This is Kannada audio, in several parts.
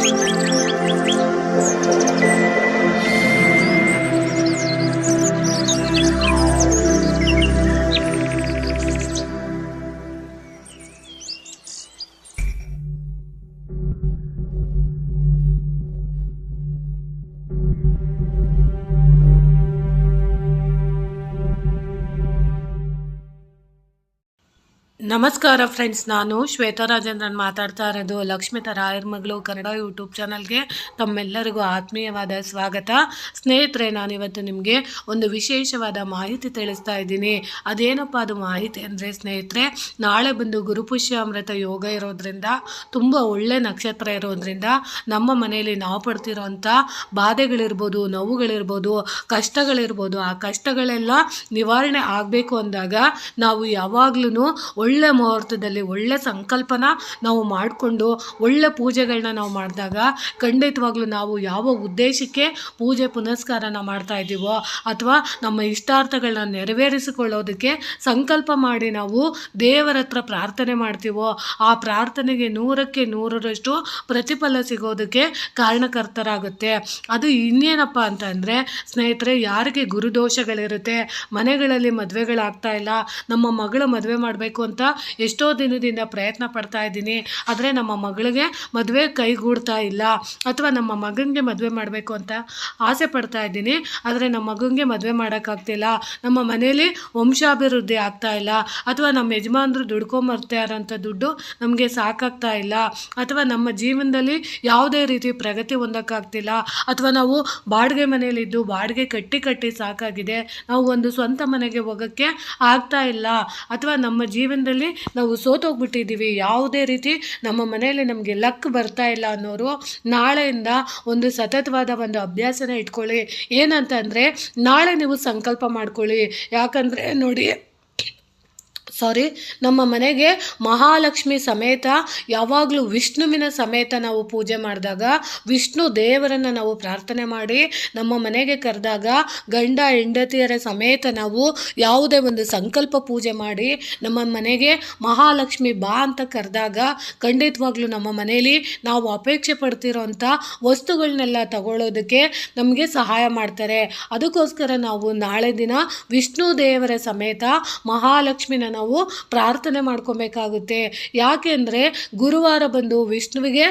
Música ನಮಸ್ಕಾರ ಫ್ರೆಂಡ್ಸ್ ನಾನು ಶ್ವೇತಾ ರಾಜೇಂದ್ರನ್ ಮಾತಾಡ್ತಾ ಇರೋದು ಲಕ್ಷ್ಮೀ ರಾಯರ್ ಮಗಳು ಕನ್ನಡ ಯೂಟ್ಯೂಬ್ ಚಾನಲ್ಗೆ ತಮ್ಮೆಲ್ಲರಿಗೂ ಆತ್ಮೀಯವಾದ ಸ್ವಾಗತ. ಸ್ನೇಹಿತರೆ ನಾನಿವತ್ತು ನಿಮಗೆ ಒಂದು ವಿಶೇಷವಾದ ಮಾಹಿತಿ ತಿಳಿಸ್ತಾ ಇದ್ದೀನಿ. ಅದೇನಪ್ಪ ಅದು ಮಾಹಿತಿ ಅಂದರೆ ಸ್ನೇಹಿತರೆ, ನಾಳೆ ಬಂದು ಗುರುಪುಷ್ಯ ಅಮೃತ ಯೋಗ ಇರೋದ್ರಿಂದ, ತುಂಬ ಒಳ್ಳೆ ನಕ್ಷತ್ರ ಇರೋದ್ರಿಂದ ನಮ್ಮ ಮನೆಯಲ್ಲಿ ನಾವು ಪಡ್ತಿರೋಂಥ ಬಾಧೆಗಳಿರ್ಬೋದು, ನೋವುಗಳಿರ್ಬೋದು, ಕಷ್ಟಗಳಿರ್ಬೋದು, ಆ ಕಷ್ಟಗಳೆಲ್ಲ ನಿವಾರಣೆ ಆಗಬೇಕು ಅಂದಾಗ ನಾವು ಯಾವಾಗ್ಲೂ ಒಳ್ಳೆ ಮುಹೂರ್ತದಲ್ಲಿ ಒಳ್ಳೆ ಸಂಕಲ್ಪನ ನಾವು ಮಾಡಿಕೊಂಡು, ಒಳ್ಳೆ ಪೂಜೆಗಳನ್ನ ನಾವು ಮಾಡಿದಾಗ ಖಂಡಿತವಾಗ್ಲೂ ನಾವು ಯಾವ ಉದ್ದೇಶಕ್ಕೆ ಪೂಜೆ ಪುನಸ್ಕಾರನ ಮಾಡ್ತಾ ಇದ್ದೀವೋ ಅಥವಾ ನಮ್ಮ ಇಷ್ಟಾರ್ಥಗಳನ್ನ ನೆರವೇರಿಸಿಕೊಳ್ಳೋದಕ್ಕೆ ಸಂಕಲ್ಪ ಮಾಡಿ ನಾವು ದೇವರ ಹತ್ರ ಪ್ರಾರ್ಥನೆ ಮಾಡ್ತೀವೋ, ಆ ಪ್ರಾರ್ಥನೆಗೆ ನೂರಕ್ಕೆ ನೂರರಷ್ಟು ಪ್ರತಿಫಲ ಸಿಗೋದಕ್ಕೆ ಕಾರಣಕರ್ತರಾಗುತ್ತೆ. ಅದು ಇನ್ನೇನಪ್ಪ ಅಂತಂದರೆ ಸ್ನೇಹಿತರೆ, ಯಾರಿಗೆ ಗುರುದೋಷಗಳಿರುತ್ತೆ, ಮನೆಗಳಲ್ಲಿ ಮದುವೆಗಳಾಗ್ತಾ ಇಲ್ಲ, ನಮ್ಮ ಮಗಳ ಮದುವೆ ಮಾಡಬೇಕು ಅಂತ ಎಷ್ಟೋ ದಿನದಿಂದ ಪ್ರಯತ್ನ ಪಡ್ತಾ ಇದ್ದೀನಿ. ಆದರೆ ನಮ್ಮ ಮಗಳಿಗೆ ಮದುವೆ ಕೈಗೂಡ್ತಾ ಇಲ್ಲ. ಅಥವಾ ನಮ್ಮ ಮಗನಿಗೆ ಮದುವೆ ಮಾಡಬೇಕು ಅಂತ ಆಸೆ ಪಡ್ತಾ ಇದ್ದೀನಿ. ಆದರೆ ನಮ್ಮ ಮಗನಿಗೆ ಮದುವೆ ಮಾಡೋಕ್ಕಾಗ್ತಿಲ್ಲ. ನಮ್ಮ ಮನೆಯಲ್ಲಿ ವಂಶಾಭಿವೃದ್ಧಿ ಆಗ್ತಾ ಇಲ್ಲ. ಅಥವಾ ನಮ್ಮ ಯಜಮಾನರು ದುಡ್ಕೊಂಬರ್ತಾರಂಥ ದುಡ್ಡು ನಮಗೆ ಸಾಕಾಗ್ತಾ ಇಲ್ಲ. ಅಥವಾ ನಮ್ಮ ಜೀವನದಲ್ಲಿ ಯಾವುದೇ ರೀತಿ ಪ್ರಗತಿ ಹೊಂದೋಕ್ಕಾಗ್ತಿಲ್ಲ. ಅಥವಾ ನಾವು ಬಾಡಿಗೆ ಮನೆಯಲ್ಲಿದ್ದು ಬಾಡಿಗೆ ಕಟ್ಟಿ ಕಟ್ಟಿ ಸಾಕಾಗಿದೆ. ನಾವು ಒಂದು ಸ್ವಂತ ಮನೆಗೆ ಹೋಗೋಕ್ಕೆ ಆಗ್ತಾ ಇಲ್ಲ. ಅಥವಾ ನಮ್ಮ ಜೀವನದಲ್ಲಿ ನಾವು ಸೋತೋಗ್ಬಿಟ್ಟಿದ್ದೀವಿ. ಯಾವುದೇ ರೀತಿ ನಮ್ಮ ಮನೆಯಲ್ಲಿ ನಮಗೆ ಲಕ್ ಬರ್ತಾ ಇಲ್ಲ ಅನ್ನೋರು ನಾಳೆಯಿಂದ ಒಂದು ಸತತವಾದ ಒಂದು ಅಭ್ಯಾಸನ ಇಟ್ಕೊಳ್ಳಿ. ಏನಂತಂದರೆ ನಾಳೆ ನೀವು ಸಂಕಲ್ಪ ಮಾಡ್ಕೊಳ್ಳಿ. ಯಾಕಂದರೆ ನೋಡಿ ಸಾರಿ ನಮ್ಮ ಮನೆಗೆ ಮಹಾಲಕ್ಷ್ಮಿ ಸಮೇತ, ಯಾವಾಗಲೂ ವಿಷ್ಣುವಿನ ಸಮೇತ ನಾವು ಪೂಜೆ ಮಾಡಿದಾಗ, ವಿಷ್ಣು ದೇವರನ್ನು ನಾವು ಪ್ರಾರ್ಥನೆ ಮಾಡಿ, ನಮ್ಮ ಮನೆಗೆ ಕರೆದಾಗ ಗಂಡ ಹೆಂಡತಿಯರ ಸಮೇತ ನಾವು ಯಾವುದೇ ಒಂದು ಸಂಕಲ್ಪ ಪೂಜೆ ಮಾಡಿ, ನಮ್ಮ ಮನೆಗೆ ಮಹಾಲಕ್ಷ್ಮಿ ಬಾ ಅಂತ ಕರೆದಾಗ ಖಂಡಿತವಾಗ್ಲೂ ನಮ್ಮ ಮನೆಯಲ್ಲಿ ನಾವು ಅಪೇಕ್ಷೆ ಪಡ್ತಿರೋಂಥ ವಸ್ತುಗಳನ್ನೆಲ್ಲ ತಗೊಳ್ಳೋದಕ್ಕೆ ನಮಗೆ ಸಹಾಯ ಮಾಡ್ತಾರೆ. ಅದಕ್ಕೋಸ್ಕರ ನಾವು ನಾಳೆ ದಿನ ವಿಷ್ಣು ದೇವರ ಸಮೇತ ಮಹಾಲಕ್ಷ್ಮಿನ ನಾವು ಪ್ರಾರ್ಥನೆ ಮಾಡ್ಕೊಬೇಕಾಗುತ್ತೆ. ಯಾಕೆಂದರೆ ಗುರುವಾರ ಬಂದು ವಿಷ್ಣುವಿಗೆ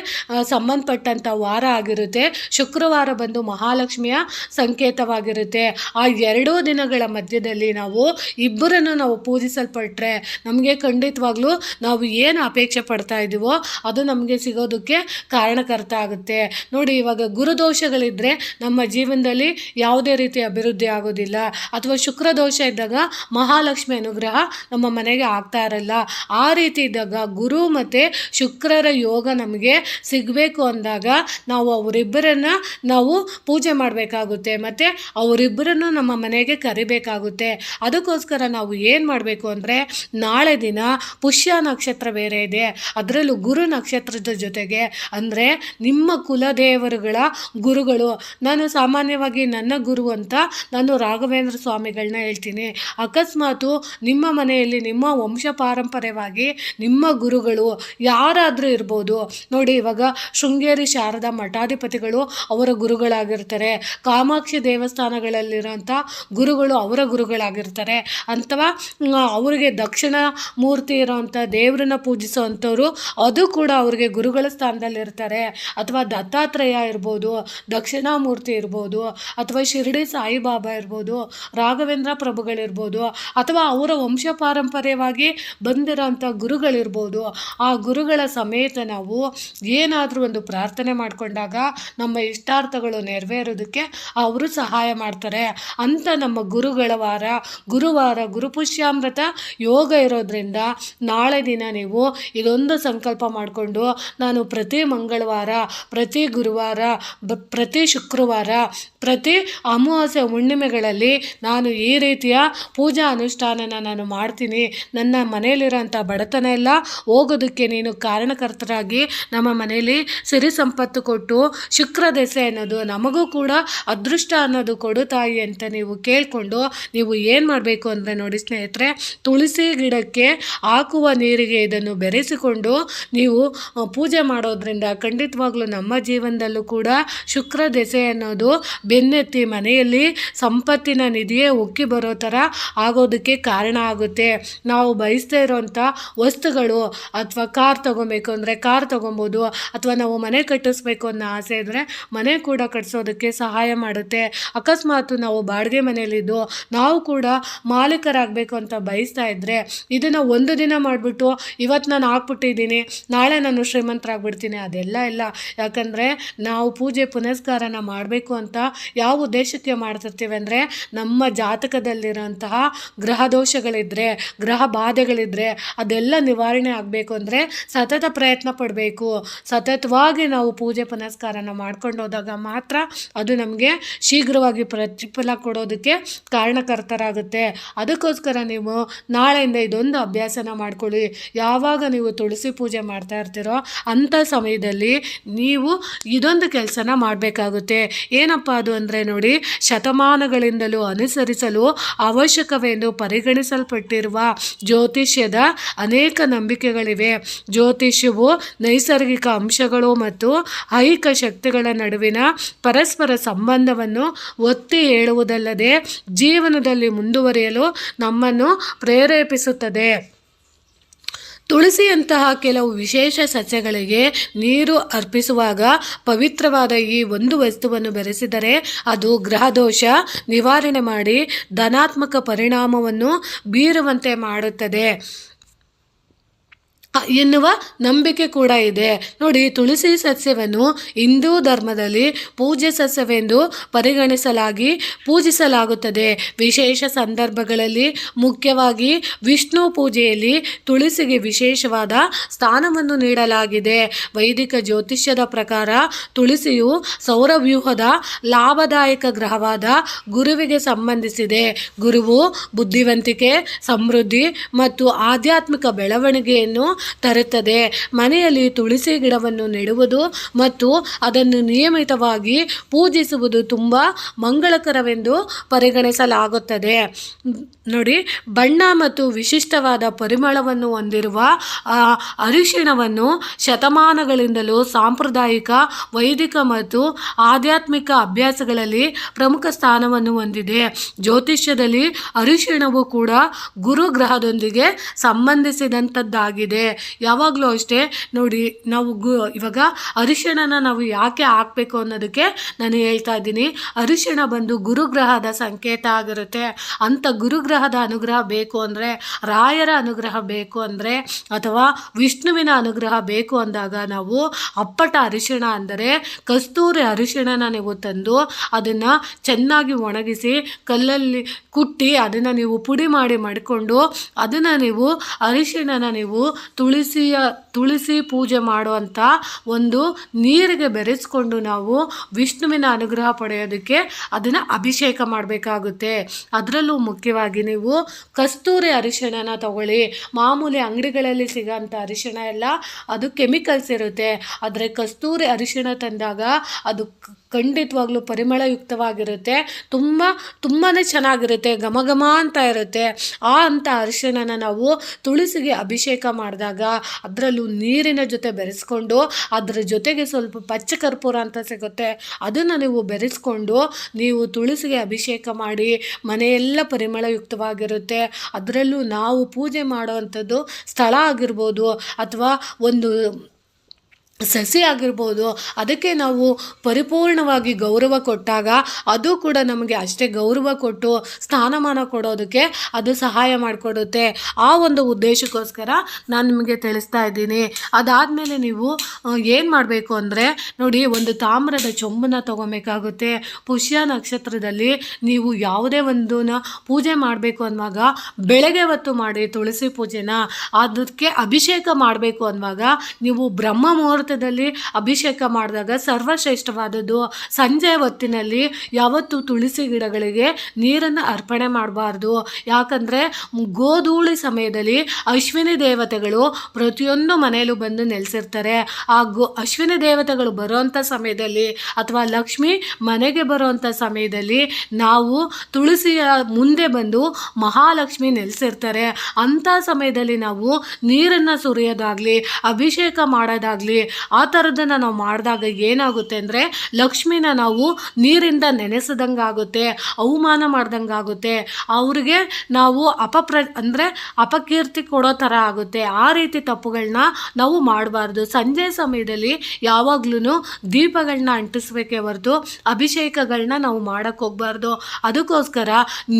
ಸಂಬಂಧಪಟ್ಟಂಥ ವಾರ ಆಗಿರುತ್ತೆ. ಶುಕ್ರವಾರ ಬಂದು ಮಹಾಲಕ್ಷ್ಮಿಯ ಸಂಕೇತವಾಗಿರುತ್ತೆ. ಆ ಎರಡೂ ದಿನಗಳ ಮಧ್ಯದಲ್ಲಿ ನಾವು ಇಬ್ಬರನ್ನು ನಾವು ಪೂಜಿಸಲ್ಪಟ್ರೆ ನಮಗೆ ಖಂಡಿತವಾಗ್ಲೂ ನಾವು ಏನು ಅಪೇಕ್ಷೆ ಪಡ್ತಾ ಇದ್ದೀವೋ ಅದು ನಮಗೆ ಸಿಗೋದಕ್ಕೆ ಕಾರಣಕರ್ತ ಆಗುತ್ತೆ. ನೋಡಿ, ಇವಾಗ ಗುರುದೋಷಗಳಿದ್ದರೆ ನಮ್ಮ ಜೀವನದಲ್ಲಿ ಯಾವುದೇ ರೀತಿ ಅಭಿವೃದ್ಧಿ ಆಗೋದಿಲ್ಲ. ಅಥವಾ ಶುಕ್ರ ದೋಷ ಇದ್ದಾಗ ಮಹಾಲಕ್ಷ್ಮಿ ಅನುಗ್ರಹ ನಮ್ಮ ಮನೆಗೆ ಆಗ್ತಾ ಇರಲ್ಲ. ಆ ರೀತಿ ಇದ್ದಾಗ ಗುರು ಮತ್ತು ಶುಕ್ರರ ಯೋಗ ನಮಗೆ ಸಿಗಬೇಕು ಅಂದಾಗ ನಾವು ಅವರಿಬ್ಬರನ್ನ ನಾವು ಪೂಜೆ ಮಾಡಬೇಕಾಗುತ್ತೆ. ಮತ್ತು ಅವರಿಬ್ಬರನ್ನು ನಮ್ಮ ಮನೆಗೆ ಕರಿಬೇಕಾಗುತ್ತೆ. ಅದಕ್ಕೋಸ್ಕರ ನಾವು ಏನು ಮಾಡಬೇಕು ಅಂದರೆ ನಾಳೆ ದಿನ ಪುಷ್ಯ ನಕ್ಷತ್ರ ಬೇರೆ ಇದೆ. ಅದರಲ್ಲೂ ಗುರು ನಕ್ಷತ್ರದ ಜೊತೆಗೆ ಅಂದರೆ ನಿಮ್ಮ ಕುಲದೇವರುಗಳ ಗುರುಗಳು. ನಾನು ಸಾಮಾನ್ಯವಾಗಿ ನನ್ನ ಗುರು ಅಂತ ನಾನು ರಾಘವೇಂದ್ರ ಸ್ವಾಮಿಗಳನ್ನ ಹೇಳ್ತೀನಿ. ಅಕಸ್ಮಾತು ನಿಮ್ಮ ಮನೆಯಲ್ಲಿ ನಿಮ್ಮ ವಂಶ ಪಾರಂಪರ್ಯವಾಗಿ ನಿಮ್ಮ ಗುರುಗಳು ಯಾರಾದರೂ ಇರ್ಬೋದು. ನೋಡಿ, ಇವಾಗ ಶೃಂಗೇರಿ ಶಾರದಾ ಮಠಾಧಿಪತಿಗಳು ಅವರ ಗುರುಗಳಾಗಿರ್ತಾರೆ. ಕಾಮಾಕ್ಷಿ ದೇವಸ್ಥಾನಗಳಲ್ಲಿರೋಂಥ ಗುರುಗಳು ಅವರ ಗುರುಗಳಾಗಿರ್ತಾರೆ. ಅಥವಾ ಅವರಿಗೆ ದಕ್ಷಿಣ ಮೂರ್ತಿ ಇರೋವಂಥ ದೇವರನ್ನ ಪೂಜಿಸೋವಂಥವ್ರು ಅದು ಕೂಡ ಅವರಿಗೆ ಗುರುಗಳ ಸ್ಥಾನದಲ್ಲಿರ್ತಾರೆ. ಅಥವಾ ದತ್ತಾತ್ರೇಯ ಇರ್ಬೋದು, ದಕ್ಷಿಣಾಮೂರ್ತಿ ಇರ್ಬೋದು, ಅಥವಾ ಶಿರಡಿ ಸಾಯಿಬಾಬಾ ಇರ್ಬೋದು, ರಾಘವೇಂದ್ರ ಪ್ರಭುಗಳಿರ್ಬೋದು, ಅಥವಾ ಅವರ ವಂಶ ಪಾರಂಪರ್ಯವಾಗಿ ಬಂದಿರೋಂಥ ಗುರುಗಳಿರ್ಬೋದು, ಆ ಗುರುಗಳ ಸಮೇತ ನಾವು ಏನಾದರೂ ಒಂದು ಪ್ರಾರ್ಥನೆ ಮಾಡಿಕೊಂಡಾಗ ನಮ್ಮ ಇಷ್ಟಾರ್ಥಗಳು ನೆರವೇರೋದಕ್ಕೆ ಅವರು ಸಹಾಯ ಮಾಡ್ತಾರೆ. ಅಂತ ನಮ್ಮ ಗುರುಗಳ ವಾರ, ಗುರುವಾರ ಗುರುಪುಷ್ಯಾಮೃತ ಯೋಗ ಇರೋದ್ರಿಂದ ನಾಳೆ ದಿನ ನೀವು ಇದೊಂದು ಸಂಕಲ್ಪ ಮಾಡಿಕೊಂಡು ನಾನು ಪ್ರತಿ ಮಂಗಳವಾರ, ಪ್ರತಿ ಗುರುವಾರ ಪ್ರತಿ ಶುಕ್ರವಾರ, ಪ್ರತಿ ಅಮಾವಾಸ್ಯೆ ಹುಣ್ಣಿಮೆಗಳಲ್ಲಿ ನಾನು ಈ ರೀತಿಯ ಪೂಜಾ ಅನುಷ್ಠಾನನ ನಾನು ಮಾಡ್ತೀನಿ. ನನ್ನ ಮನೆಯಲ್ಲಿರೋಂಥ ಬಡತನ ಎಲ್ಲ ಹೋಗೋದಕ್ಕೆ ನೀನು ಕಾರಣಕರ್ತರಾಗಿ ನಮ್ಮ ಮನೆಯಲ್ಲಿ ಸಿರಿ ಸಂಪತ್ತು ಕೊಟ್ಟು ಶುಕ್ರ ದೆಸೆ ಅನ್ನೋದು ನಮಗೂ ಕೂಡ ಅದೃಷ್ಟ ಅನ್ನೋದು ಕೊಡು ತಾಯಿ ಅಂತ ನೀವು ಕೇಳಿಕೊಂಡು ನೀವು ಏನು ಮಾಡಬೇಕು ಅಂದರೆ ನೋಡಿ ಸ್ನೇಹಿತರೆ, ತುಳಸಿ ಗಿಡಕ್ಕೆ ಹಾಕುವ ನೀರಿಗೆ ಇದನ್ನು ಬೆರೆಸಿಕೊಂಡು ನೀವು ಪೂಜೆ ಮಾಡೋದ್ರಿಂದ ಖಂಡಿತವಾಗ್ಲೂ ನಮ್ಮ ಜೀವನದಲ್ಲೂ ಕೂಡ ಶುಕ್ರ ದೆಸೆ ಅನ್ನೋದು ಬೆನ್ನೆತ್ತಿ ಮನೆಯಲ್ಲಿ ಸಂಪತ್ತಿನ ನಿಧಿಯೇ ಉಕ್ಕಿ ಬರೋ ಥರ ಆಗೋದಕ್ಕೆ ಕಾರಣ ಆಗುತ್ತೆ. ನಾವು ಬಯಸ್ತಾ ಇರೋವಂಥ ವಸ್ತುಗಳು ಅಥವಾ ಕಾರ್ ತೊಗೊಬೇಕು ಅಂದರೆ ಕಾರ್ ತೊಗೊಬೋದು ಅಥವಾ ನಾವು ಮನೆ ಕಟ್ಟಿಸ್ಬೇಕು ಅನ್ನೋ ಆಸೆ ಇದ್ದರೆ ಮನೆ ಕೂಡ ಕಟ್ಟಿಸೋದಕ್ಕೆ ಸಹಾಯ ಮಾಡುತ್ತೆ. ಅಕಸ್ಮಾತ್ ನಾವು ಬಾಡಿಗೆ ಮನೆಯಲ್ಲಿದ್ದು ನಾವು ಕೂಡ ಮಾಲೀಕರಾಗಬೇಕು ಅಂತ ಬಯಸ್ತಾ ಇದ್ದರೆ ಇದನ್ನು ಒಂದು ದಿನ ಮಾಡಿಬಿಟ್ಟು ಇವತ್ತು ನಾನು ಹಾಕ್ಬಿಟ್ಟಿದ್ದೀನಿ, ನಾಳೆ ನಾನು ಶ್ರೀಮಂತರಾಗ್ಬಿಡ್ತೀನಿ, ಅದೆಲ್ಲ ಇಲ್ಲ. ಯಾಕಂದರೆ ನಾವು ಪೂಜೆ ಪುನಸ್ಕಾರನ ಮಾಡಬೇಕು ಅಂತ ಯಾವ ಉದ್ದೇಶಕ್ಕೆ ಮಾಡ್ತಿರ್ತೀವಿ ಅಂದರೆ ನಮ್ಮ ಜಾತಕದಲ್ಲಿರೋಂತಹ ಗ್ರಹ ದೋಷಗಳಿದ್ದರೆ ಗ್ರಹ ಬಾಧೆಗಳಿದ್ದರೆ ಅದೆಲ್ಲ ನಿವಾರಣೆ ಆಗಬೇಕು ಅಂದರೆ ಸತತ ಪ್ರಯತ್ನ ಪಡಬೇಕು. ಸತತವಾಗಿ ನಾವು ಪೂಜೆ ಪುನಸ್ಕಾರನ ಮಾಡ್ಕೊಂಡು ಹೋದಾಗ ಮಾತ್ರ ಅದು ನಮಗೆ ಶೀಘ್ರವಾಗಿ ಪ್ರತಿಫಲ ಕೊಡೋದಕ್ಕೆ ಕಾರಣಕರ್ತರಾಗುತ್ತೆ. ಅದಕ್ಕೋಸ್ಕರ ನೀವು ನಾಳೆಯಿಂದ ಇದೊಂದು ಅಭ್ಯಾಸನ ಮಾಡ್ಕೊಳ್ಳಿ. ಯಾವಾಗ ನೀವು ತುಳಸಿ ಪೂಜೆ ಮಾಡ್ತಾ ಇರ್ತೀರೋ ಅಂಥ ಸಮಯದಲ್ಲಿ ನೀವು ಇದೊಂದು ಕೆಲಸನ ಮಾಡಬೇಕಾಗುತ್ತೆ. ಏನಪ್ಪ ಅದು ಅಂದರೆ ನೋಡಿ ಶತಮಾನಗಳಿಂದಲೂ ಅನುಸರಿಸಲು ಅವಶ್ಯಕವೆಂದು ಪರಿಗಣಿಸಲ್ಪಟ್ಟಿರುವ ಜ್ಯೋತಿಷ್ಯದ ಅನೇಕ ನಂಬಿಕೆಗಳಿವೆ. ಜ್ಯೋತಿಷ್ಯವು ನೈಸರ್ಗಿಕ ಅಂಶಗಳು ಮತ್ತು ಐಹಿಕ ಶಕ್ತಿಗಳ ನಡುವಿನ ಪರಸ್ಪರ ಸಂಬಂಧವನ್ನು ಒತ್ತಿ ಹೇಳುವುದಲ್ಲದೆ ಜೀವನದಲ್ಲಿ ಮುಂದುವರಿಯಲು ನಮ್ಮನ್ನು ಪ್ರೇರೇಪಿಸುತ್ತದೆ. ತುಳಸಿಯಂತಹ ಕೆಲವು ವಿಶೇಷ ಸಸ್ಯಗಳಿಗೆ ನೀರು ಅರ್ಪಿಸುವಾಗ ಪವಿತ್ರವಾದ ಈ ಒಂದು ವಸ್ತುವನ್ನು ಬೆರೆಸಿದರೆ ಅದು ಗ್ರಹದೋಷ, ನಿವಾರಣೆ ಮಾಡಿ ಧನಾತ್ಮಕ ಪರಿಣಾಮವನ್ನು ಬೀರುವಂತೆ ಮಾಡುತ್ತದೆ. ಎನ್ನುವ ನಂಬಿಕೆ ಕೂಡ ಇದೆ. ನೋಡಿ, ತುಳಸಿ ಸಸ್ಯವನ್ನು ಹಿಂದೂ ಧರ್ಮದಲ್ಲಿ ಪೂಜ್ಯ ಸಸ್ಯವೆಂದು ಪರಿಗಣಿಸಲಾಗಿ ಪೂಜಿಸಲಾಗುತ್ತದೆ. ವಿಶೇಷ ಸಂದರ್ಭಗಳಲ್ಲಿ ಮುಖ್ಯವಾಗಿ ವಿಷ್ಣು ಪೂಜೆಯಲ್ಲಿ ತುಳಸಿಗೆ ವಿಶೇಷವಾದ ಸ್ಥಾನವನ್ನು ನೀಡಲಾಗಿದೆ. ವೈದಿಕ ಜ್ಯೋತಿಷ್ಯದ ಪ್ರಕಾರ ತುಳಸಿಯು ಸೌರವ್ಯೂಹದ ಲಾಭದಾಯಕ ಗ್ರಹವಾದ ಗುರುವಿಗೆ ಸಂಬಂಧಿಸಿದೆ. ಗುರುವು ಬುದ್ಧಿವಂತಿಕೆ, ಸಮೃದ್ಧಿ ಮತ್ತು ಆಧ್ಯಾತ್ಮಿಕ ಬೆಳವಣಿಗೆಯನ್ನು ತರುತ್ತದೆ. ಮನೆಯಲ್ಲಿ ತುಳಸಿ ಗಿಡವನ್ನು ನೆಡುವುದು ಮತ್ತು ಅದನ್ನು ನಿಯಮಿತವಾಗಿ ಪೂಜಿಸುವುದು ತುಂಬ ಮಂಗಳಕರವೆಂದು ಪರಿಗಣಿಸಲಾಗುತ್ತದೆ. ನೋಡಿ, ಬಣ್ಣ ಮತ್ತು ವಿಶಿಷ್ಟವಾದ ಪರಿಮಳವನ್ನು ಹೊಂದಿರುವ ಅರಿಶಿಣವನ್ನು ಶತಮಾನಗಳಿಂದಲೂ ಸಾಂಪ್ರದಾಯಿಕ, ವೈದಿಕ ಮತ್ತು ಆಧ್ಯಾತ್ಮಿಕ ಅಭ್ಯಾಸಗಳಲ್ಲಿ ಪ್ರಮುಖ ಸ್ಥಾನವನ್ನು ಹೊಂದಿದೆ. ಜ್ಯೋತಿಷ್ಯದಲ್ಲಿ ಅರಿಶಿಣವು ಕೂಡ ಗುರುಗ್ರಹದೊಂದಿಗೆ ಸಂಬಂಧಿಸಿದಂಥದ್ದಾಗಿದೆ ಯಾವಾಗಲೂ ಅಷ್ಟೇ ನೋಡಿ, ನಾವು ಗು, ಇವಾಗ ಅರಿಶಿಣನ ನಾವು ಯಾಕೆ ಹಾಕಬೇಕು ಅನ್ನೋದಕ್ಕೆ ನಾನು ಹೇಳ್ತಾ ಇದ್ದೀನಿ. ಅರಿಶಿಣ ಬಂದು ಗುರುಗ್ರಹದ ಸಂಕೇತ ಆಗಿರುತ್ತೆ. ಅಂಥ ಗುರುಗ್ರಹದ ಅನುಗ್ರಹ ಬೇಕು ಅಂದರೆ, ರಾಯರ ಅನುಗ್ರಹ ಬೇಕು ಅಂದರೆ, ಅಥವಾ ವಿಷ್ಣುವಿನ ಅನುಗ್ರಹ ಬೇಕು ಅಂದಾಗ ನಾವು ಅಪ್ಪಟ ಅರಿಶಿಣ ಅಂದರೆ ಕಸ್ತೂರಿ ಅರಿಶಿಣನ ನೀವು ತಂದು ಅದನ್ನು ಚೆನ್ನಾಗಿ ಒಣಗಿಸಿ, ಕಲ್ಲಲ್ಲಿ ಕುಟ್ಟಿ ಅದನ್ನು ನೀವು ಪುಡಿ ಮಾಡಿ ಮಾಡಿಕೊಂಡು ಅದನ್ನು ನೀವು ಅರಿಶಿಣನ ನೀವು ತುಳಸಿಯ, ತುಳಸಿ ಪೂಜೆ ಮಾಡುವಂಥ ಒಂದು ನೀರಿಗೆ ಬೆರೆಸ್ಕೊಂಡು ನಾವು ವಿಷ್ಣುವಿನ ಅನುಗ್ರಹ ಪಡೆಯೋದಕ್ಕೆ ಅದನ್ನು ಅಭಿಷೇಕ ಮಾಡಬೇಕಾಗುತ್ತೆ. ಅದರಲ್ಲೂ ಮುಖ್ಯವಾಗಿ ನೀವು ಕಸ್ತೂರಿ ಅರಿಶಿಣನ ತಗೊಳ್ಳಿ. ಮಾಮೂಲಿ ಅಂಗಡಿಗಳಲ್ಲಿ ಸಿಗೋಂಥ ಅರಿಶಿಣ ಎಲ್ಲ ಅದು ಕೆಮಿಕಲ್ಸ್ ಇರುತ್ತೆ. ಆದರೆ ಕಸ್ತೂರಿ ಅರಿಶಿಣ ತಂದಾಗ ಅದು ಖಂಡಿತವಾಗ್ಲೂ ಪರಿಮಳಯುಕ್ತವಾಗಿರುತ್ತೆ. ತುಂಬ ತುಂಬಾ ಚೆನ್ನಾಗಿರುತ್ತೆ. ಘಮ ಘಮ ಅಂತ ಇರುತ್ತೆ. ಆ ಅಂಥ ಅರಿಶಿಣನ ನಾವು ತುಳಸಿಗೆ ಅಭಿಷೇಕ ಮಾಡಿದಾಗ ಅದರಲ್ಲೂ ನೀರಿನ ಜೊತೆ ಬೆರೆಸ್ಕೊಂಡು, ಅದರ ಜೊತೆಗೆ ಸ್ವಲ್ಪ ಪಚ್ಚ ಕರ್ಪೂರ ಅಂತ ಸಿಗುತ್ತೆ. ಅದನ್ನು ನೀವು ಬೆರೆಸ್ಕೊಂಡು, ನೀವು ತುಳಸಿಗೆ ಅಭಿಷೇಕ ಮಾಡಿ, ಮನೆಯೆಲ್ಲ ಪರಿಮಳಯುಕ್ತವಾಗಿರುತ್ತೆ. ಅದರಲ್ಲೂ ನಾವು ಪೂಜೆ ಮಾಡುವಂಥದ್ದು ಸ್ಥಳ ಆಗಿರ್ಬೋದು, ಅಥವಾ ಒಂದು ಸಸಿ ಆಗಿರ್ಬೋದು, ಅದಕ್ಕೆ ನಾವು ಪರಿಪೂರ್ಣವಾಗಿ ಗೌರವ ಕೊಟ್ಟಾಗ ಅದು ಕೂಡ ನಮಗೆ ಅಷ್ಟೇ ಗೌರವ ಕೊಟ್ಟು ಸ್ಥಾನಮಾನ ಕೊಡೋದಕ್ಕೆ ಅದು ಸಹಾಯ ಮಾಡಿಕೊಡುತ್ತೆ. ಆ ಒಂದು ಉದ್ದೇಶಕ್ಕೋಸ್ಕರ ನಾನು ನಿಮಗೆ ತಿಳಿಸ್ತಾ ಇದ್ದೀನಿ. ಅದಾದಮೇಲೆ ನೀವು ಏನು ಮಾಡಬೇಕು ಅಂದರೆ, ನೋಡಿ ಒಂದು ತಾಮ್ರದ ಚೊಂಬನ್ನ ತೊಗೊಬೇಕಾಗುತ್ತೆ. ಪುಷ್ಯ ನಕ್ಷತ್ರದಲ್ಲಿ ನೀವು ಯಾವುದೇ ಒಂದನ್ನ ಪೂಜೆ ಮಾಡಬೇಕು ಅನ್ನುವಾಗ, ಬೆಳಗ್ಗೆ ಹೊತ್ತು ಮಾಡಿ ತುಳಸಿ ಪೂಜೆನ, ಅದಕ್ಕೆ ಅಭಿಷೇಕ ಮಾಡಬೇಕು ಅನ್ನುವಾಗ, ನೀವು ಬ್ರಹ್ಮ ಮುಹೂರ್ತ ಮುಹೂರ್ತದಲ್ಲಿ ಅಭಿಷೇಕ ಮಾಡಿದಾಗ ಸರ್ವಶ್ರೇಷ್ಠವಾದದ್ದು ಸಂಜೆ ಹೊತ್ತಿನಲ್ಲಿ ಯಾವತ್ತು ತುಳಸಿ ಗಿಡಗಳಿಗೆ ನೀರನ್ನು ಅರ್ಪಣೆ ಮಾಡಬಾರ್ದು. ಯಾಕಂದರೆ ಗೋಧೂಳಿ ಸಮಯದಲ್ಲಿ ಅಶ್ವಿನಿ ದೇವತೆಗಳು ಪ್ರತಿಯೊಂದು ಮನೆಯಲ್ಲೂ ಬಂದು ನೆಲೆಸಿರ್ತಾರೆ. ಆ ಗೋ ಅಶ್ವಿನಿ ದೇವತೆಗಳು ಬರೋವಂಥ ಸಮಯದಲ್ಲಿ ಅಥವಾ ಲಕ್ಷ್ಮಿ ಮನೆಗೆ ಬರುವಂಥ ಸಮಯದಲ್ಲಿ ನಾವು ತುಳಸಿಯ ಮುಂದೆ ಬಂದು ಮಹಾಲಕ್ಷ್ಮಿ ನೆಲೆಸಿರ್ತಾರೆ. ಅಂಥ ಸಮಯದಲ್ಲಿ ನಾವು ನೀರನ್ನು ಸುರಿಯೋದಾಗಲಿ, ಅಭಿಷೇಕ ಮಾಡೋದಾಗಲಿ ಆ ಥರದನ್ನು ನಾವು ಮಾಡಿದಾಗ ಏನಾಗುತ್ತೆ ಅಂದರೆ ಲಕ್ಷ್ಮಿನ ನಾವು ನೀರಿಂದ ನೆನೆಸಿದಂಗೆ ಆಗುತ್ತೆ ಅವಮಾನ ಮಾಡ್ದಂಗೆ ಆಗುತ್ತೆ ಅವ್ರಿಗೆ ನಾವು ಅಪಪ್ರ, ಅಂದರೆ ಅಪಕೀರ್ತಿ ಕೊಡೋ ಥರ ಆಗುತ್ತೆ. ಆ ರೀತಿ ತಪ್ಪುಗಳನ್ನ ನಾವು ಮಾಡಬಾರ್ದು. ಸಂಜೆ ಸಮಯದಲ್ಲಿ ಯಾವಾಗ್ಲೂ ದೀಪಗಳನ್ನ ಅಂಟಿಸ್ಬೇಕೇ ಹೊರತು ಅಭಿಷೇಕಗಳನ್ನ ನಾವು ಮಾಡೋಕ್ಕೆ ಹೋಗ್ಬಾರ್ದು. ಅದಕ್ಕೋಸ್ಕರ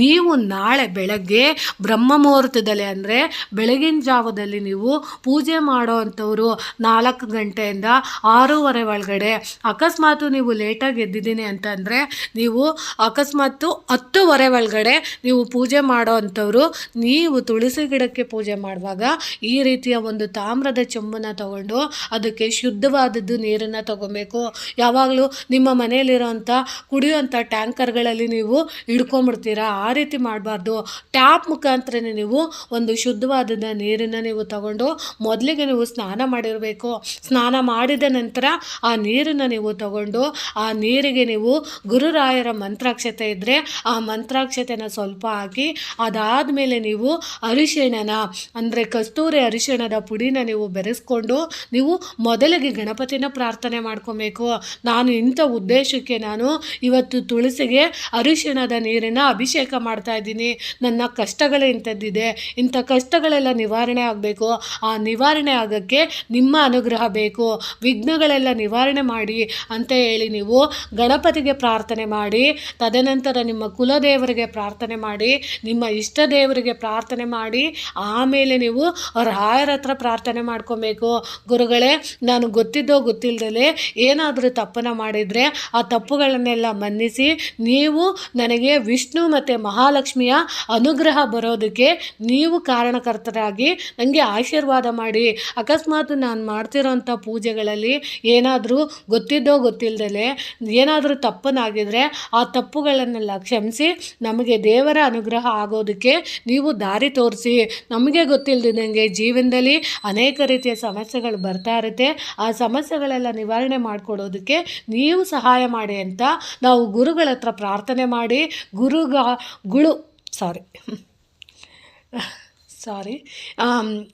ನೀವು ನಾಳೆ ಬೆಳಗ್ಗೆ ಬ್ರಹ್ಮ ಮುಹೂರ್ತದಲ್ಲಿ ಅಂದರೆ ಬೆಳಗಿನ ಜಾವದಲ್ಲಿ ನೀವು ಪೂಜೆ ಮಾಡೋ ಅಂಥವ್ರು ನಾಲ್ಕು ಗಂಟೆಯಿಂದ ಆರೂವರೆ ಒಳಗಡೆ. ಅಕಸ್ಮಾತು ನೀವು ಲೇಟಾಗಿ ಎದ್ದಿದ್ದೀನಿ ಅಂತಂದರೆ ನೀವು ಅಕಸ್ಮಾತು ಹತ್ತುವರೆ ಒಳಗಡೆ ನೀವು ಪೂಜೆ ಮಾಡೋ ಅಂಥವ್ರು, ನೀವು ತುಳಸಿ ಗಿಡಕ್ಕೆ ಪೂಜೆ ಮಾಡುವಾಗ ಈ ರೀತಿಯ ಒಂದು ತಾಮ್ರದ ಚೊಂಬನ ತಗೊಂಡು ಅದಕ್ಕೆ ಶುದ್ಧವಾದದ್ದು ನೀರನ್ನು ತಗೊಬೇಕು. ಯಾವಾಗಲೂ ನಿಮ್ಮ ಮನೆಯಲ್ಲಿರೋಂಥ ಕುಡಿಯುವಂಥ ಟ್ಯಾಂಕರ್ಗಳಲ್ಲಿ ನೀವು ಹಿಡ್ಕೊಂಬಿಡ್ತೀರಾ ಆ ರೀತಿ ಮಾಡಬಾರ್ದು. ಟ್ಯಾಪ್ ಮುಖಾಂತರನೇ ನೀವು ಒಂದು ಶುದ್ಧವಾದ ನೀರನ್ನು ನೀವು ತಗೊಂಡು ಮೊದಲಿಗೆ ನೀವು ಸ್ನಾನ ಮಾಡಿರಬೇಕು. ಸ್ನಾನ ಮಾಡಿದ ನಂತರ ಆ ನೀರನ್ನು ನೀವು ತಗೊಂಡು, ಆ ನೀರಿಗೆ ನೀವು ಗುರುರಾಯರ ಮಂತ್ರಾಕ್ಷತೆ ಇದ್ದರೆ ಆ ಮಂತ್ರಾಕ್ಷತೆನ ಸ್ವಲ್ಪ ಹಾಕಿ, ಅದಾದಮೇಲೆ ನೀವು ಅರಿಶಿಣನ, ಅಂದರೆ ಕಸ್ತೂರಿ ಅರಿಶಿಣದ ಪುಡಿನ ನೀವು ಬೆರೆಸ್ಕೊಂಡು ನೀವು ಮೊದಲಿಗೆ ಗಣಪತಿನ ಪ್ರಾರ್ಥನೆ ಮಾಡ್ಕೊಬೇಕು. ನಾನು ಇಂಥ ಉದ್ದೇಶಕ್ಕೆ ನಾನು ಇವತ್ತು ತುಳಸಿಗೆ ಅರಿಶಿಣದ ನೀರಿನ ಅಭಿಷೇಕ ಮಾಡ್ತಾ ಇದ್ದೀನಿ. ನನ್ನ ಕಷ್ಟಗಳೇ ಇಂಥದ್ದಿದೆ. ಇಂಥ ಕಷ್ಟಗಳೆಲ್ಲ ನಿವಾರಣೆ ಆಗಬೇಕು. ಆ ನಿವಾರಣೆ ಆಗೋಕ್ಕೆ ನಿಮ್ಮ ಅನುಗ್ರಹ ಬೇಕು. ವಿಘ್ನಗಳೆಲ್ಲ ನಿವಾರಣೆ ಮಾಡಿ ಅಂತ ಹೇಳಿ ನೀವು ಗಣಪತಿಗೆ ಪ್ರಾರ್ಥನೆ ಮಾಡಿ, ತದನಂತರ ನಿಮ್ಮ ಕುಲದೇವರಿಗೆ ಪ್ರಾರ್ಥನೆ ಮಾಡಿ, ನಿಮ್ಮ ಇಷ್ಟ ದೇವರಿಗೆ ಪ್ರಾರ್ಥನೆ ಮಾಡಿ, ಆಮೇಲೆ ನೀವು ರಾಯರ ಹತ್ರ ಪ್ರಾರ್ಥನೆ ಮಾಡ್ಕೊಬೇಕು. ಗುರುಗಳೇ, ನಾನು ಗೊತ್ತಿದ್ದೋ ಗೊತ್ತಿಲ್ಲದಲೇ ಏನಾದರೂ ತಪ್ಪನ ಮಾಡಿದರೆ ಆ ತಪ್ಪುಗಳನ್ನೆಲ್ಲ ಮನ್ನಿಸಿ, ನೀವು ನನಗೆ ವಿಷ್ಣು ಮತ್ತು ಮಹಾಲಕ್ಷ್ಮಿಯ ಅನುಗ್ರಹ ಬರೋದಕ್ಕೆ ನೀವು ಕಾರಣಕರ್ತರಾಗಿ ನನಗೆ ಆಶೀರ್ವಾದ ಮಾಡಿ. ಅಕಸ್ಮಾತ್ ನಾನು ಮಾಡ್ತಿರೋಂಥ ಪೂಜೆಗಳಲ್ಲಿ ಏನಾದರೂ ಗೊತ್ತಿದ್ದೋ ಗೊತ್ತಿಲ್ಲದಲೇ ಏನಾದರೂ ತಪ್ಪನಾಗಿದ್ದರೆ ಆ ತಪ್ಪುಗಳನ್ನೆಲ್ಲ ಕ್ಷಮಿಸಿ ನಮಗೆ ದೇವರ ಅನುಗ್ರಹ ಆಗೋದಕ್ಕೆ ನೀವು ದಾರಿ ತೋರಿಸಿ. ನಮಗೆ ಗೊತ್ತಿಲ್ಲದಿದ್ದಂಗೆ ಜೀವನದಲ್ಲಿ ಅನೇಕ ರೀತಿಯ ಸಮಸ್ಯೆಗಳು ಬರ್ತಾ ಇರುತ್ತೆ. ಆ ಸಮಸ್ಯೆಗಳೆಲ್ಲ ನಿವಾರಣೆ ಮಾಡಿಕೊಡೋದಕ್ಕೆ ನೀವು ಸಹಾಯ ಮಾಡಿ ಅಂತ ನಾವು ಗುರುಗಳ ಪ್ರಾರ್ಥನೆ ಮಾಡಿ. ಗುರುಗ, ಗುಳು ಸಾರಿ ಸಾರಿ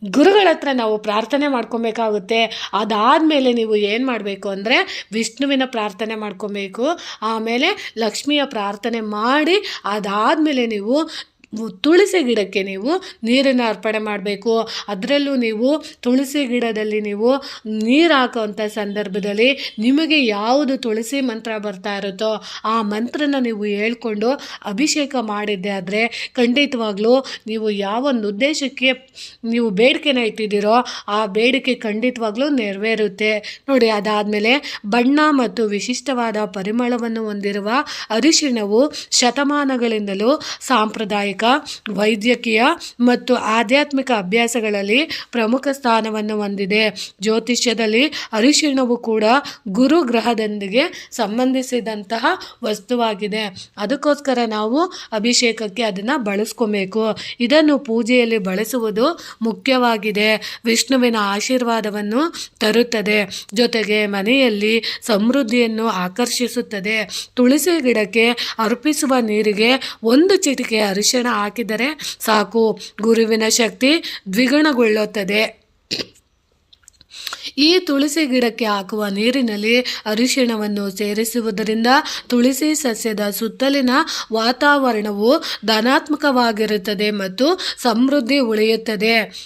ಗುರುಗಳ ಹತ್ರ ನಾವು ಪ್ರಾರ್ಥನೆ ಮಾಡ್ಕೊಬೇಕಾಗುತ್ತೆ. ಅದಾದಮೇಲೆ ನೀವು ಏನು ಮಾಡಬೇಕು ಅಂದರೆ ವಿಷ್ಣುವಿನ ಪ್ರಾರ್ಥನೆ ಮಾಡ್ಕೊಬೇಕು. ಆಮೇಲೆ ಲಕ್ಷ್ಮಿಯ ಪ್ರಾರ್ಥನೆ ಮಾಡಿ ಅದಾದಮೇಲೆ ನೀವು ತುಳಸಿ ಗಿಡಕ್ಕೆ ನೀವು ನೀರನ್ನು ಅರ್ಪಣೆ ಮಾಡಬೇಕು. ಅದರಲ್ಲೂ ನೀವು ತುಳಸಿ ಗಿಡದಲ್ಲಿ ನೀವು ನೀರು ಹಾಕುವಂಥ ಸಂದರ್ಭದಲ್ಲಿ ನಿಮಗೆ ಯಾವುದು ತುಳಸಿ ಮಂತ್ರ ಬರ್ತಾ ಇರುತ್ತೋ ಆ ಮಂತ್ರನ ನೀವು ಹೇಳ್ಕೊಂಡು ಅಭಿಷೇಕ ಮಾಡಿದ್ದೆ ಆದರೆ ಖಂಡಿತವಾಗ್ಲೂ ನೀವು ಯಾವೊಂದು ಉದ್ದೇಶಕ್ಕೆ ನೀವು ಬೇಡಿಕೆನ ಇಟ್ಟಿದ್ದೀರೋ ಆ ಬೇಡಿಕೆ ಖಂಡಿತವಾಗ್ಲೂ ನೆರವೇರುತ್ತೆ. ನೋಡಿ, ಅದಾದಮೇಲೆ ಬಣ್ಣ ಮತ್ತು ವಿಶಿಷ್ಟವಾದ ಪರಿಮಳವನ್ನು ಹೊಂದಿರುವ ಅರಿಶಿಣವು ಶತಮಾನಗಳಿಂದಲೂ ಸಾಂಪ್ರದಾಯಿಕ ವೈದ್ಯಕೀಯ ಮತ್ತು ಆಧ್ಯಾತ್ಮಿಕ ಅಭ್ಯಾಸಗಳಲ್ಲಿ ಪ್ರಮುಖ ಸ್ಥಾನವನ್ನು ಹೊಂದಿದೆ. ಜ್ಯೋತಿಷ್ಯದಲ್ಲಿ ಅರಿಶಿಣವು ಕೂಡ ಗುರು ಗ್ರಹದೊಂದಿಗೆ ಸಂಬಂಧಿಸಿದಂತಹ ವಸ್ತುವಾಗಿದೆ. ಅದಕ್ಕೋಸ್ಕರ ನಾವು ಅಭಿಷೇಕಕ್ಕೆ ಅದನ್ನು ಬಳಸ್ಕೊಬೇಕು. ಇದನ್ನು ಪೂಜೆಯಲ್ಲಿ ಬಳಸುವುದು ಮುಖ್ಯವಾಗಿದೆ. ವಿಷ್ಣುವಿನ ಆಶೀರ್ವಾದವನ್ನು ತರುತ್ತದೆ. ಜೊತೆಗೆ ಮನೆಯಲ್ಲಿ ಸಮೃದ್ಧಿಯನ್ನು ಆಕರ್ಷಿಸುತ್ತದೆ. ತುಳಸಿ ಗಿಡಕ್ಕೆ ಅರ್ಪಿಸುವ ನೀರಿಗೆ ಒಂದು ಚಿಟಿಕೆ ಅರಿಶಿಣ ಹಾಕಿದರೆ ಸಾಕು. ಗುರುವಿನ ಶಕ್ತಿ ದ್ವಿಗುಣಗೊಳ್ಳುತ್ತದೆ. ಈ ತುಳಸಿ ಗಿಡಕ್ಕೆ ಹಾಕುವ ನೀರಿನಲ್ಲಿ ಅರಿಶಿಣವನ್ನು ಸೇರಿಸುವುದರಿಂದ ತುಳಸಿ ಸಸ್ಯದ ಸುತ್ತಲಿನ ವಾತಾವರಣವು ಧನಾತ್ಮಕವಾಗಿರುತ್ತದೆ ಮತ್ತು ಸಮೃದ್ಧಿ ಉಳಿಯುತ್ತದೆ.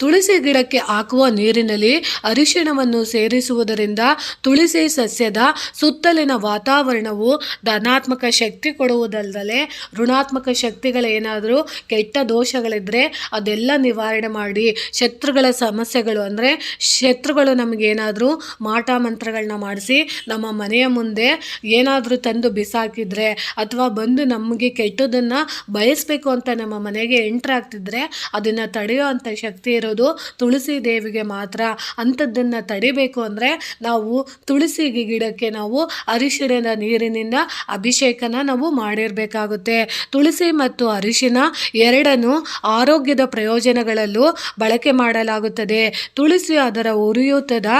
ತುಳಸಿ ಗಿಡಕ್ಕೆ ಹಾಕುವ ನೀರಿನಲ್ಲಿ ಅರಿಶಿಣವನ್ನು ಸೇರಿಸುವುದರಿಂದ ತುಳಸಿ ಸಸ್ಯದ ಸುತ್ತಲಿನ ವಾತಾವರಣವು ಧನಾತ್ಮಕ ಶಕ್ತಿ ಕೊಡುವುದಲ್ಲದೆ ಋಣಾತ್ಮಕ ಶಕ್ತಿಗಳೇನಾದರೂ ಕೆಟ್ಟ ದೋಷಗಳಿದ್ದರೆ ಅದೆಲ್ಲ ನಿವಾರಣೆ ಮಾಡಿ ಶತ್ರುಗಳ ಸಮಸ್ಯೆಗಳು ಅಂದರೆ ಶತ್ರುಗಳು ನಮಗೇನಾದರೂ ಮಾಟ ಮಂತ್ರಗಳನ್ನ ಮಾಡಿಸಿ ನಮ್ಮ ಮನೆಯ ಮುಂದೆ ಏನಾದರೂ ತಂದು ಬಿಸಾಕಿದರೆ ಅಥವಾ ಬಂದು ನಮಗೆ ಕೆಟ್ಟದನ್ನು ಬಯಸಬೇಕು ಅಂತ ನಮ್ಮ ಮನೆಗೆ ಎಂಟ್ರಾಗ್ತಿದ್ರೆ ಅದನ್ನು ತಡೆಯುವಂಥ ಶಕ್ತಿ ಇರೋದು ತುಳಸಿ ದೇವಿಗೆ ಮಾತ್ರ. ಅಂಥದ್ದನ್ನು ತಡಿಬೇಕು ಅಂದರೆ ನಾವು ತುಳಸಿ ಗಿಡಕ್ಕೆ ನಾವು ಅರಿಶಿಣದ ನೀರಿನಿಂದ ಅಭಿಷೇಕನ ನಾವು ಮಾಡಿರಬೇಕಾಗುತ್ತೆ. ತುಳಸಿ ಮತ್ತು ಅರಿಶಿನ ಎರಡನ್ನು ಆರೋಗ್ಯದ ಪ್ರಯೋಜನಗಳಲ್ಲೂ ಬಳಕೆ ಮಾಡಲಾಗುತ್ತದೆ. ತುಳಸಿ ಅದರ ಉರಿಯೂತದ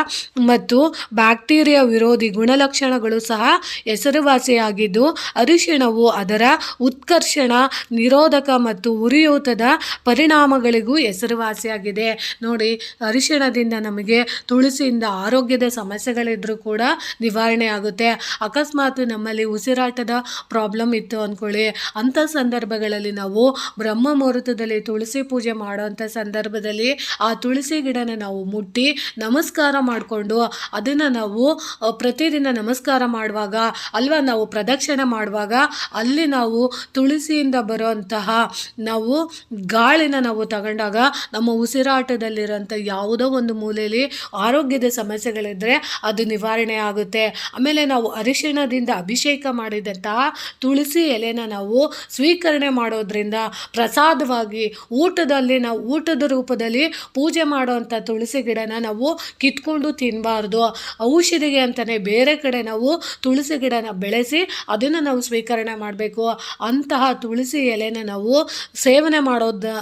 ಮತ್ತು ಬ್ಯಾಕ್ಟೀರಿಯಾ ವಿರೋಧಿ ಗುಣಲಕ್ಷಣಗಳು ಸಹ ಹೆಸರುವಾಸಿಯಾಗಿದ್ದು, ಅರಿಶಿಣವು ಅದರ ಉತ್ಕರ್ಷಣ, ನಿರೋಧಕ ಮತ್ತು ಉರಿಯೂತದ ಪರಿಣಾಮಗಳಿಗೂ ಹೆಸರುವಾಸಿಯಾಗಿದೆ. ನೋಡಿ, ಅರಿಶಿಣದಿಂದ ನಮಗೆ ತುಳಸಿಯಿಂದ ಆರೋಗ್ಯದ ಸಮಸ್ಯೆಗಳಿದ್ರೂ ಕೂಡ ನಿವಾರಣೆ ಆಗುತ್ತೆ. ಅಕಸ್ಮಾತ್ ನಮ್ಮಲ್ಲಿ ಉಸಿರಾಟದ ಪ್ರಾಬ್ಲಮ್ ಇತ್ತು ಅಂದ್ಕೊಳ್ಳಿ ಅಂಥ ಸಂದರ್ಭಗಳಲ್ಲಿ ನಾವು ಬ್ರಹ್ಮ ಮುಹೂರ್ತದಲ್ಲಿ ತುಳಸಿ ಪೂಜೆ ಮಾಡುವಂಥ ಸಂದರ್ಭದಲ್ಲಿ ಆ ತುಳಸಿ ಗಿಡನ ನಾವು ಮುಟ್ಟಿ ನಮಸ್ಕಾರ ಮಾಡಿಕೊಂಡು ಅದನ್ನು ನಾವು ಪ್ರತಿದಿನ ನಮಸ್ಕಾರ ಮಾಡುವಾಗ, ಅಲ್ವಾ ನಾವು ಪ್ರದಕ್ಷಿಣೆ ಮಾಡುವಾಗ, ಅಲ್ಲಿ ನಾವು ತುಳಸಿಯಿಂದ ಬರುವಂತಹ ನಾವು ಗಾಳಿನ ನಾವು ತಗೊಂಡಾಗ ನಮ್ಮ ಉಸಿರಾಟದಲ್ಲಿರೋಂಥ ಯಾವುದೋ ಒಂದು ಮೂಲೆಯಲ್ಲಿ ಆರೋಗ್ಯದ ಸಮಸ್ಯೆಗಳಿದ್ದರೆ ಅದು ನಿವಾರಣೆ ಆಗುತ್ತೆ. ಆಮೇಲೆ ನಾವು ಅರಿಶಿಣದಿಂದ ಅಭಿಷೇಕ ಮಾಡಿದಂತಹ ತುಳಸಿ ಎಲೆನ ನಾವು ಸ್ವೀಕರಣೆ ಮಾಡೋದ್ರಿಂದ ಪ್ರಸಾದವಾಗಿ ಊಟದಲ್ಲಿ ನಾವು ಊಟದ ರೂಪದಲ್ಲಿ ಪೂಜೆ ಮಾಡುವಂಥ ತುಳಸಿ ಗಿಡನ ನಾವು ಕಿತ್ಕೊಂಡು ತಿನ್ನಬಾರ್ದು ಔಷಧಿಗೆ ಅಂತಲೇ ಬೇರೆ ಕಡೆ ನಾವು ತುಳಸಿ ಗಿಡನ ಬೆಳೆಸಿ ಅದನ್ನು ನಾವು ಸ್ವೀಕರಣೆ ಮಾಡಬೇಕು. ಅಂತಹ ತುಳಸಿ ಎಲೆನ ನಾವು ಸೇವನೆ ಮಾಡೋದು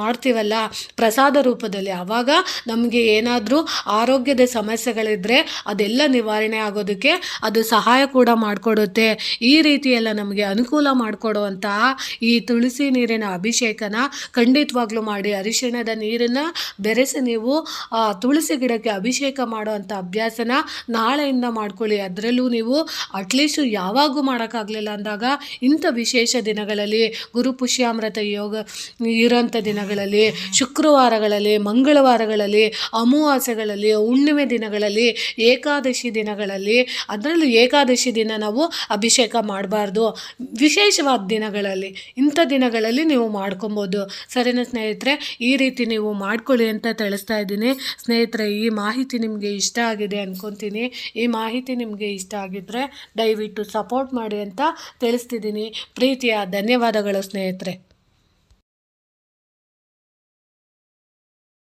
ಮಾಡ್ತೀವಲ್ಲ ಪ್ರಸಾದ ರೂಪದಲ್ಲಿ. ಆವಾಗ ನಮಗೆ ಏನಾದರೂ ಆರೋಗ್ಯದ ಸಮಸ್ಯೆಗಳಿದ್ದರೆ ಅದೆಲ್ಲ ನಿವಾರಣೆ ಆಗೋದಕ್ಕೆ ಅದು ಸಹಾಯ ಕೂಡ ಮಾಡಿಕೊಡುತ್ತೆ. ಈ ರೀತಿಯೆಲ್ಲ ನಮಗೆ ಅನುಕೂಲ ಮಾಡಿಕೊಡುವಂತಹ ಈ ತುಳಸಿ ನೀರಿನ ಅಭಿಷೇಕನ ಖಂಡಿತವಾಗ್ಲೂ ಮಾಡಿ. ಅರಿಶಿಣದ ನೀರನ್ನು ಬೆರೆಸಿ ನೀವು ತುಳಸಿ ಗಿಡಕ್ಕೆ ಅಭಿಷೇಕ ಮಾಡುವಂಥ ಅಭ್ಯಾಸನ ನಾಳೆಯಿಂದ ಮಾಡ್ಕೊಳ್ಳಿ. ಅದರಲ್ಲೂ ನೀವು ಅಟ್ಲೀಸ್ಟು ಯಾವಾಗೂ ಮಾಡೋಕ್ಕಾಗಲಿಲ್ಲ ಅಂದಾಗ ಇಂಥ ವಿಶೇಷ ದಿನಗಳಲ್ಲಿ ಗುರು ಪುಷ್ಯಾಮೃತ ಯೋಗ ಇರೋಂಥ ದಿನಗಳಲ್ಲಿ, ಶುಕ್ರವಾರಗಳಲ್ಲಿ, ಮಂಗಳವಾರಗಳಲ್ಲಿ, ಅಮಾವಾಸ್ಯೆಗಳಲ್ಲಿ, ಹುಣ್ಣಿಮೆ ದಿನಗಳಲ್ಲಿ, ಏಕಾದಶಿ ದಿನಗಳಲ್ಲಿ, ಅದರಲ್ಲೂ ಏಕಾದಶಿ ದಿನ ನಾವು ಅಭಿಷೇಕ ಮಾಡಬಾರ್ದು. ವಿಶೇಷವಾದ ದಿನಗಳಲ್ಲಿ, ಇಂಥ ದಿನಗಳಲ್ಲಿ ನೀವು ಮಾಡ್ಕೊಬೋದು. ಸರಿನಾ ಸ್ನೇಹಿತರೆ, ಈ ರೀತಿ ನೀವು ಮಾಡ್ಕೊಳ್ಳಿ ಅಂತ ತಿಳಿಸ್ತಾ ಇದ್ದೀನಿ. ಸ್ನೇಹಿತರೆ, ಈ ಮಾಹಿತಿ ನಿಮಗೆ ಇಷ್ಟ ಆಗಿದೆ ಅಂದ್ಕೊತೀನಿ ಈ ಮಾಹಿತಿ ನಿಮಗೆ ಇಷ್ಟ ಆಗಿದ್ದರೆ ದಯವಿಟ್ಟು ಸಪೋರ್ಟ್ ಮಾಡಿ ಅಂತ ತಿಳಿಸ್ತಿದ್ದೀನಿ. ಪ್ರೀತಿಯ ಧನ್ಯವಾದಗಳು ಸ್ನೇಹಿತರೆ.